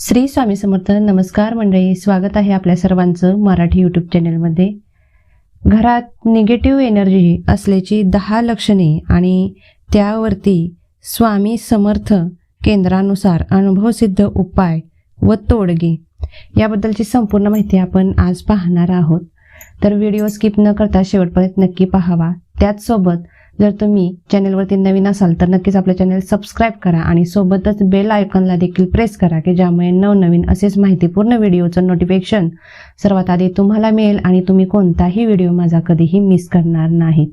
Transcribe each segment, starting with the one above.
श्री स्वामी समर्थ नमस्कार मंडळी. स्वागत आहे आपल्या सर्वांचं मराठी यूट्यूब चॅनलमध्ये घरात निगेटिव्ह एनर्जी असल्याची दहा लक्षणे आणि त्यावरती स्वामी समर्थ केंद्रानुसार अनुभवसिद्ध उपाय व तोडगे याबद्दलची संपूर्ण माहिती आपण आज पाहणार आहोत. तर व्हिडिओ स्किप न करता शेवटपर्यंत नक्की पाहावा. त्याचसोबत जर तुम्ही चॅनलवरती नवीन असाल तर नक्कीच आपलं चॅनल सबस्क्राईब करा आणि सोबतच बेल आयकॉनला देखील प्रेस करा की ज्यामुळे नवनवीन असेच माहितीपूर्ण व्हिडिओचं नोटिफिकेशन सर्वात आधी तुम्हाला मिळेल आणि तुम्ही कोणताही व्हिडिओ माझा कधीही मिस करणार नाही.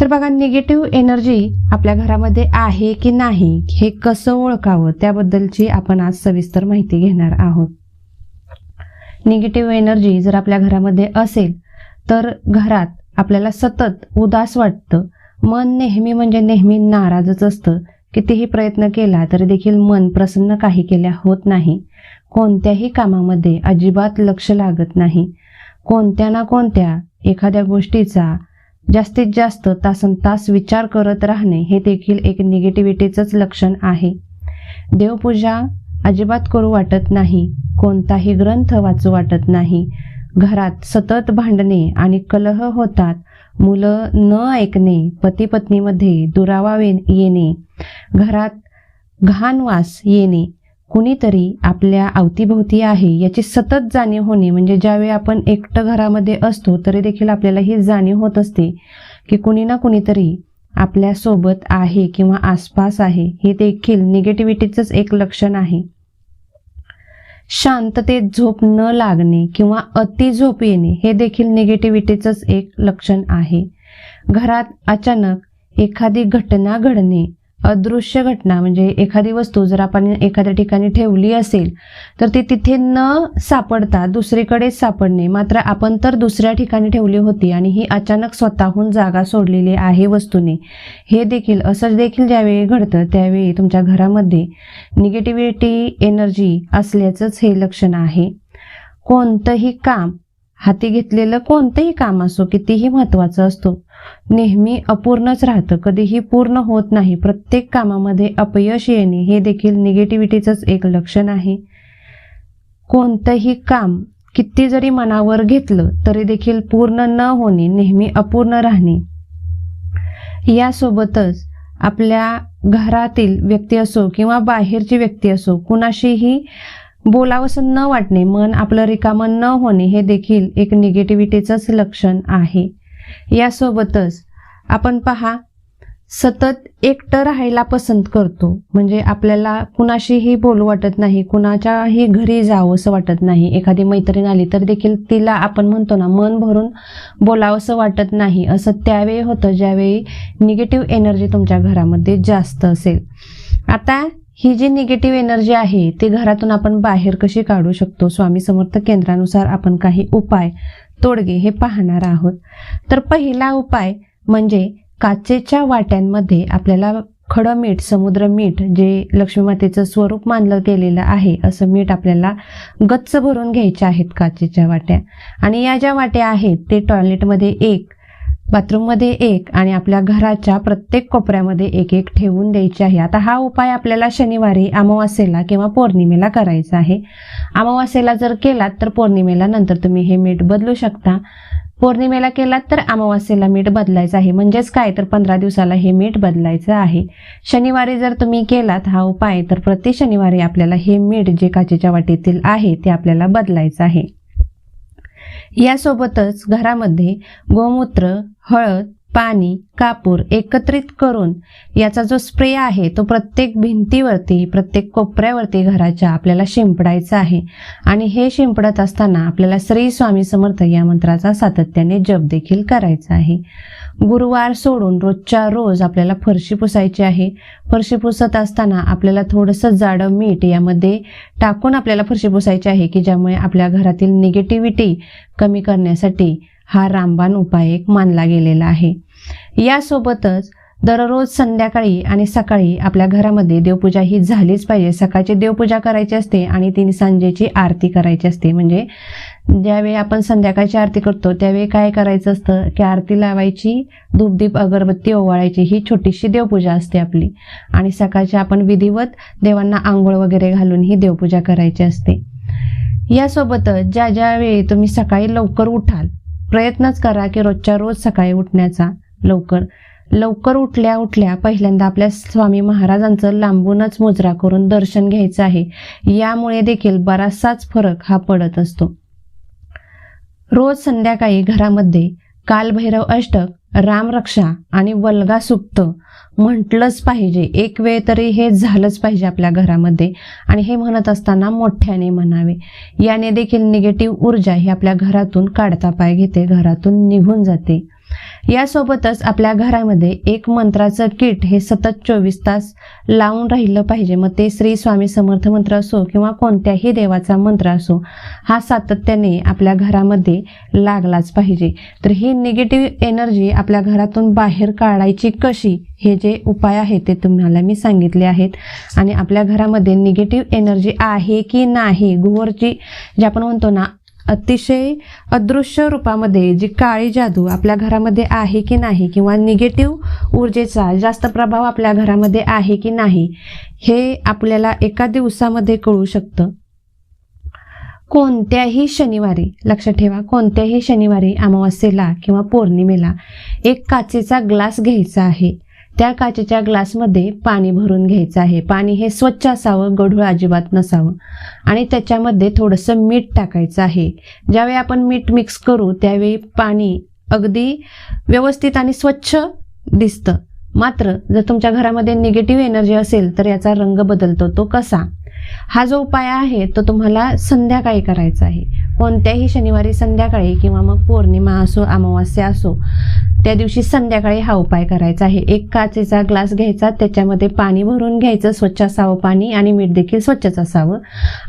तर बघा निगेटिव्ह एनर्जी आपल्या घरामध्ये आहे की नाही हे कसं ओळखावं त्याबद्दलची आपण आज सविस्तर माहिती घेणार आहोत. निगेटिव्ह एनर्जी जर आपल्या घरामध्ये असेल तर घरात आपल्याला सतत उदास वाटतं. मन नेहमी म्हणजे नेहमी नाराजच असतं. कितीही प्रयत्न केला तरी देखील मन प्रसन्न काही केल्या होत नाही. कोणत्याही कामामध्ये अजिबात लक्ष लागत नाही. कोणत्या ना कोणत्या एखाद्या गोष्टीचा जास्तीत जास्त तासन तास विचार करत राहणे हे देखील एक निगेटिव्हिटीचंच लक्षण आहे. देवपूजा अजिबात करू वाटत नाही. कोणताही ग्रंथ वाचू वाटत नाही. घरात सतत भांडणे आणि कलह होतात. मुलं न ऐकणे पती पत्नीमध्ये दुरावा वे- येणे. घरात घाण वास येणे. कुणीतरी आपल्या अवतीभोवती आहे याची सतत जाणीव होणे. म्हणजे ज्यावेळी आपण एकटं घरामध्ये असतो तरी देखील आपल्याला ही जाणीव होत असते की कुणी ना कुणीतरी आपल्यासोबत आहे किंवा आसपास आहे. हे देखील निगेटिव्हिटीचंच एक लक्षण आहे. शांततेत झोप न लागणे किंवा अति झोप येणे हे देखील निगेटिव्हिटीचंच एक लक्षण आहे. घरात अचानक एखादी घटना घडणे अदृश्य घटना म्हणजे एखादी वस्तू जर आपण एखाद्या ठिकाणी ठेवली असेल तर ती तिथे न सापडता दुसरीकडेच सापडणे. मात्र आपण तर दुसऱ्या ठिकाणी ठेवली होती आणि ही अचानक स्वतःहून जागा सोडलेली आहे वस्तूने. हे देखील असं देखील ज्यावेळी घडतं त्यावेळी तुमच्या घरामध्ये निगेटिव्हिटी एनर्जी असल्याचंच हे लक्षण आहे. कोणतंही काम हाती घेतलेलं कोणतंही काम असो कितीही महत्वाचं असतो नेहमी अपूर्णच राहतं. कधीही पूर्ण होत नाही. प्रत्येक कामामध्ये अपयश येणे हे देखील निगेटिव्हिटीचंच एक लक्षण आहे. कोणतंही काम किती जरी मनावर घेतलं तरी देखील पूर्ण न होणे नेहमी अपूर्ण राहणे. यासोबतच आपल्या घरातील व्यक्ती असो किंवा बाहेरची व्यक्ती असो कुणाशीही बोलावंसं न वाटणे मन आपलं रिकामं न होणे हे देखील एक निगेटिव्हिटीचंच लक्षण आहे. यासोबतच आपण पहा सतत एकटं राहायला पसंत करतो. म्हणजे आपल्याला कुणाशीही बोलू वाटत नाही कुणाच्याही घरी जावंसं वाटत नाही. एखादी मैत्रीण आली तर देखील तिला आपण म्हणतो ना मन भरून बोलावंसं वाटत नाही. असं त्यावेळी होतं ज्यावेळी निगेटिव्ह एनर्जी तुमच्या घरामध्ये जास्त असेल. आता ही जी निगेटिव्ह एनर्जी आहे ती घरातून आपण बाहेर कशी काढू शकतो? स्वामी समर्थ केंद्रानुसार आपण काही उपाय तोडगे हे पाहणार आहोत. तर पहिला उपाय म्हणजे काचेच्या वाट्यांमध्ये आपल्याला खडं मीठ समुद्र मीठ जे लक्ष्मी मातेचं स्वरूप मानलं गेलेलं आहे असं मीठ आपल्याला गच्च भरून घ्यायचे आहेत काचेच्या वाट्या. आणि या ज्या वाट्या आहेत ते टॉयलेटमध्ये एक बाथरूममध्ये एक आणि आपल्या घराच्या प्रत्येक कोपऱ्यामध्ये एक एक ठेवून द्यायचे आहे. आता हा उपाय आपल्याला शनिवारी अमावास्येला किंवा पौर्णिमेला करायचा आहे. अमावास्येला जर केलात तर पौर्णिमेला नंतर तुम्ही हे मीठ बदलू शकता. पौर्णिमेला केलात तर अमावास्येला मीठ बदलायचं आहे. म्हणजेच काय? तर पंधरा दिवसाला हे मीठ बदलायचं आहे. शनिवारी जर तुम्ही केलात हा उपाय तर प्रति शनिवारी आपल्याला हे मीठ जे काचेच्या वाटेतील आहे ते आपल्याला बदलायचं आहे. यासोबतच घरामध्ये गोमूत्र हळद पाणी कापूर एकत्रित करून याचा जो स्प्रे आहे तो प्रत्येक भिंतीवरती प्रत्येक कोपऱ्यावरती घराच्या आपल्याला शिंपडायचा आहे. आणि हे शिंपडत असताना आपल्याला श्री स्वामी समर्थ या मंत्राचा सातत्याने जप देखील करायचा आहे. गुरुवार सोडून रोजच्या रोज आपल्याला फरशी पुसायची आहे. फरशी पुसत असताना आपल्याला थोडंसं जाडं मीठ यामध्ये टाकून आपल्याला फरशी पुसायची आहे की ज्यामुळे आपल्या घरातील निगेटिव्हिटी कमी करण्यासाठी हा रामबाण उपाय एक मानला गेलेला आहे. यासोबतच दररोज संध्याकाळी आणि सकाळी आपल्या घरामध्ये देवपूजा ही झालीच पाहिजे. सकाळची देवपूजा करायची असते आणि तीन सांजेची आरती करायची असते. म्हणजे ज्यावेळी आपण संध्याकाळची आरती करतो त्यावेळी काय करायचं असतं? की आरती लावायची धूपदीप अगरबत्ती ओवाळायची ही छोटीशी देवपूजा असते आपली. आणि सकाळची आपण विधिवत देवांना आंघोळ वगैरे घालून ही देवपूजा करायची असते. यासोबतच ज्या ज्या वेळी तुम्ही सकाळी लवकर उठाल प्रयत्नच करा की रोजच्या रोज सकाळी उठण्याचा लवकर. लवकर उठल्या उठल्या पहिल्यांदा आपल्या स्वामी महाराजांचं लांबूनच मुजरा करून दर्शन घ्यायचं आहे. यामुळे देखील बराचसाच फरक हा पडत असतो. रोज संध्याकाळी घरामध्ये कालभैरव अष्टक रामरक्षा आणि वल्गा सुप्त. म्हटलंच पाहिजे. एक वेळ तरी हे झालंच पाहिजे आपल्या घरामध्ये. आणि हे म्हणत असताना मोठ्याने म्हणावे याने देखील निगेटिव्ह ऊर्जा ही आपल्या घरातून काढता पाय घेते घरातून निघून जाते. यासोबतच आपल्या घरामध्ये एक मंत्राचं किट हे सतत चोवीस तास लावून राहिलं पाहिजे. मग ते श्री स्वामी समर्थ मंत्र असो किंवा कोणत्याही देवाचा मंत्र असो हा सातत्याने आपल्या घरामध्ये लागलाच पाहिजे. तर ही निगेटिव्ह एनर्जी आपल्या घरातून बाहेर काढायची कशी हे जे उपाय आहेत ते तुम्हाला मी सांगितले आहेत. आणि आपल्या घरामध्ये निगेटिव्ह एनर्जी आहे की नाही घोरची जे आपण म्हणतो ना अतिशय अदृश्य रूपामध्ये जी काळी जादू आपल्या घरामध्ये आहे की नाही किंवा निगेटिव्ह ऊर्जेचा जास्त प्रभाव आपल्या घरामध्ये आहे की नाही हे आपल्याला एका दिवसामध्ये कळू शकतं. कोणत्याही शनिवारी लक्षात ठेवा कोणत्याही शनिवारी अमावस्येला किंवा पौर्णिमेला एक काचेचा ग्लास घ्यायचा आहे. त्या काचेच्या ग्लासमध्ये पाणी भरून घ्यायचं आहे. पाणी हे स्वच्छ असावं गढूळ अजिबात नसावं. आणि त्याच्यामध्ये थोडंसं मीठ टाकायचं आहे. ज्यावेळी आपण मीठ मिक्स करू त्यावेळी पाणी अगदी व्यवस्थित आणि स्वच्छ दिसतं. मात्र जर तुमच्या घरामध्ये निगेटिव्ह एनर्जी असेल तर याचा रंग बदलतो. तो कसा? हा जो उपाय आहे तो तुम्हाला संध्याकाळी करायचा आहे. कोणत्याही शनिवारी संध्याकाळी किंवा मग पौर्णिमा असो अमावास्या असो त्या दिवशी संध्याकाळी हा उपाय करायचा आहे. एक काचेचा ग्लास घ्यायचा त्याच्यामध्ये पाणी भरून घ्यायचं स्वच्छ असावं पाणी आणि मीठ देखील स्वच्छच असावं.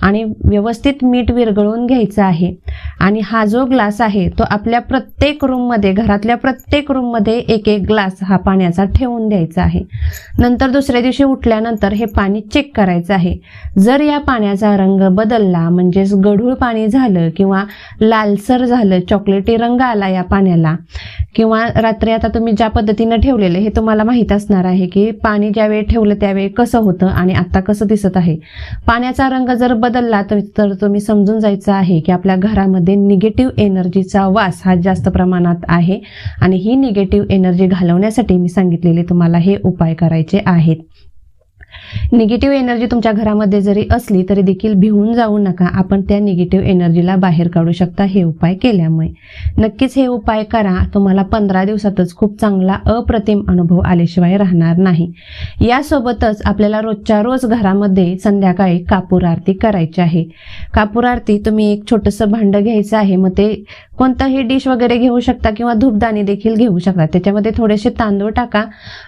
आणि व्यवस्थित मीठ विरघळून घ्यायचं आहे. आणि हा जो ग्लास आहे तो आपल्या प्रत्येक रूममध्ये घरातल्या प्रत्येक रूममध्ये एक एक ग्लास हा पाण्याचा ठेवून द्यायचा आहे. नंतर दुसऱ्या दिवशी उठल्यानंतर हे पाणी चेक करायचं आहे. जर या पाण्याचा रंग बदलला म्हणजेच गढूळ पाणी झालं किंवा लालसर झालं चॉकलेटी रंग आला या पाण्याला किंवा रात्री आता तुम्ही ज्या पद्धतीनं ठेवलेलं हे तुम्हाला माहीत असणार आहे की पाणी ज्यावेळी ठेवलं त्यावेळी कसं होतं आणि आता कसं दिसत आहे. पाण्याचा रंग जर बदलला तर तर तुम्ही समजून जायचं आहे की आपल्या घरामध्ये निगेटिव्ह एनर्जीचा वास हा जास्त प्रमाणात आहे. आणि ही निगेटिव्ह एनर्जी घालवण्यासाठी मी सांगितलेले तुम्हाला हे उपाय करायचे आहेत. निगेटिव्ह एनर्जी तुमच्या घरामध्ये जरी असली तरी देखील भिवून जाऊ नका. आपण त्या निगेटिव्ह एनर्जीला बाहेर काढू शकता हे उपाय केल्यामुळे. नक्कीच हे उपाय करा. तुम्हाला पंधरा दिवसातच खूप चांगला अप्रतिम अनुभव आल्याशिवाय राहणार नाही. यासोबतच आपल्याला रोजच्या रोज घरामध्ये संध्याकाळी कापूर आरती करायची आहे. कापूर आरती तुम्ही एक छोटंसं भांडं घ्यायचं आहे. मग ते कोणताही डिश वगैरे घेऊ शकता किंवा धूपदाणी देखील घेऊ शकता. त्याच्यामध्ये थोडेसे तांदूळ टाका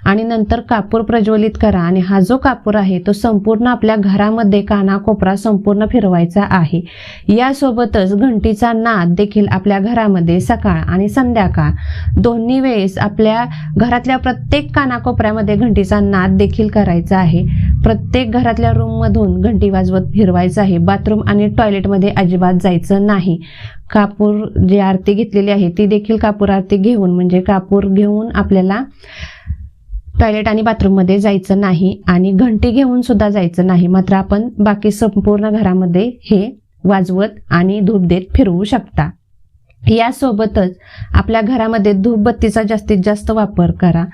आणि नंतर कापूर प्रज्वलित करा. आणि हा जो कापूर आहे तो संपूर्ण आपल्या घरामध्ये कानाकोपरा संपूर्ण फिरवायचा आहे. यासोबतच घंटीचा नाद देखील आपल्या घरामध्ये सकाळ आणि संध्याकाळ. दोन्ही वेळेस आपल्या घरातल्या प्रत्येक कानाकोपऱ्यामध्ये घंटीचा नाद देखील करायचा आहे. प्रत्येक घरातल्या रूममधून घंटी वाजवत फिरवायचं आहे. बाथरूम आणि टॉयलेटमध्ये अजिबात जायचं नाही. कापूर जी आरती घेतलेली आहे ती देखील कापूर आरती घेऊन म्हणजे कापूर घेऊन आपल्याला टॉयलेट आणि बाथरूममध्ये जायचं नाही आणि घंटी घेऊन सुद्धा जायचं नाही. मात्र आपण बाकी संपूर्ण घरामध्ये हे वाजवत आणि धूप देत फिरवू शकता. यासोबतच आपल्या घरामध्ये धूपबत्तीचा जास्तीत जास्त वापर करा.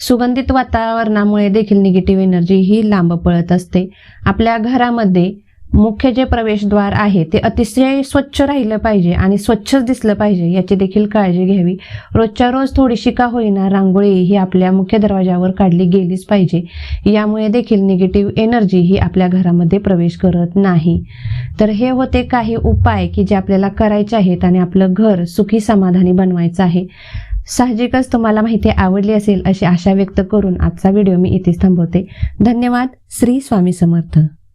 सुगंधित वातावरणामुळे देखील निगेटिव्ह एनर्जी ही लांब पळत असते. आपल्या घरामध्ये मुख्य जे प्रवेशद्वार आहे ते अतिशय स्वच्छ राहिलं पाहिजे आणि स्वच्छच दिसलं पाहिजे याची देखील काळजी घ्यावी. रोजच्या रोज थोडीशी का होईना रांगोळी ही आपल्या मुख्य दरवाजावर काढली गेलीच पाहिजे. यामुळे देखील निगेटिव्ह एनर्जी ही आपल्या घरामध्ये प्रवेश करत नाही. तर हे होते काही उपाय की जे आपल्याला करायचे आहेत आणि आपलं घर सुखी समाधानी बनवायचं आहे. साहजिकच तुम्हाला माहिती आवडली असेल अशी आशा व्यक्त करून आजचा व्हिडिओ मी इथेच थांबवते. धन्यवाद. श्री स्वामी समर्थ.